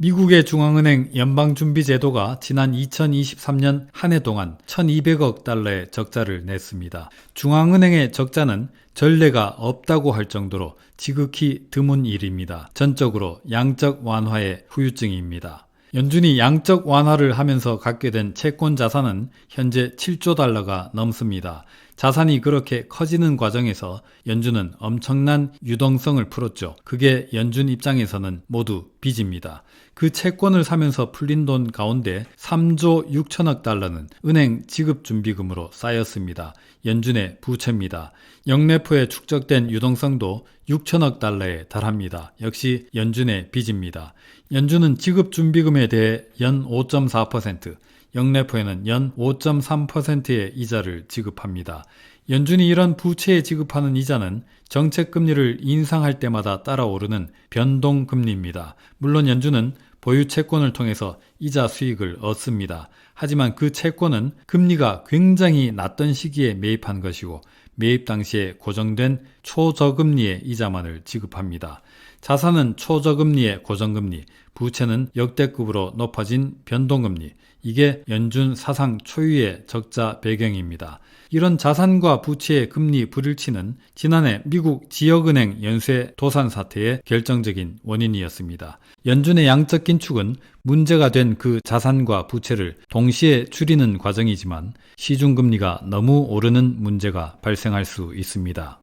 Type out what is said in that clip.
미국의 중앙은행 연방준비제도가 지난 2023년 한 해 동안 1200억 달러의 적자를 냈습니다. 중앙은행의 적자는 전례가 없다고 할 정도로 지극히 드문 일입니다. 전적으로 양적 완화의 후유증입니다. 연준이 양적 완화를 하면서 갖게 된 채권 자산은 현재 7조 달러가 넘습니다. 자산이 그렇게 커지는 과정에서 연준은 엄청난 유동성을 풀었죠. 그게 연준 입장에서는 모두 빚입니다. 그 채권을 사면서 풀린 돈 가운데 3조 6천억 달러는 은행 지급 준비금으로 쌓였습니다. 연준의 부채입니다. 영래포에 축적된 유동성도 6천억 달러에 달합니다. 역시 연준의 빚입니다. 연준은 지급 준비금에 대해 연 5.4%, 영래포에는 연 5.3%의 이자를 지급합니다. 연준이 이런 부채에 지급하는 이자는 정책금리를 인상할 때마다 따라오르는 변동금리입니다. 물론 연준은 보유 채권을 통해서 이자 수익을 얻습니다. 하지만 그 채권은 금리가 굉장히 낮던 시기에 매입한 것이고 매입 당시에 고정된 초저금리의 이자만을 지급합니다. 자산은 초저금리의 고정금리, 부채는 역대급으로 높아진 변동금리, 이게 연준 사상 초유의 적자 배경입니다. 이런 자산과 부채의 금리 불일치는 지난해 미국 지역은행 연쇄 도산 사태의 결정적인 원인이었습니다. 연준의 양적 긴축은 문제가 된 그 자산과 부채를 동시에 줄이는 과정이지만 시중금리가 너무 오르는 문제가 발생할 수 있습니다.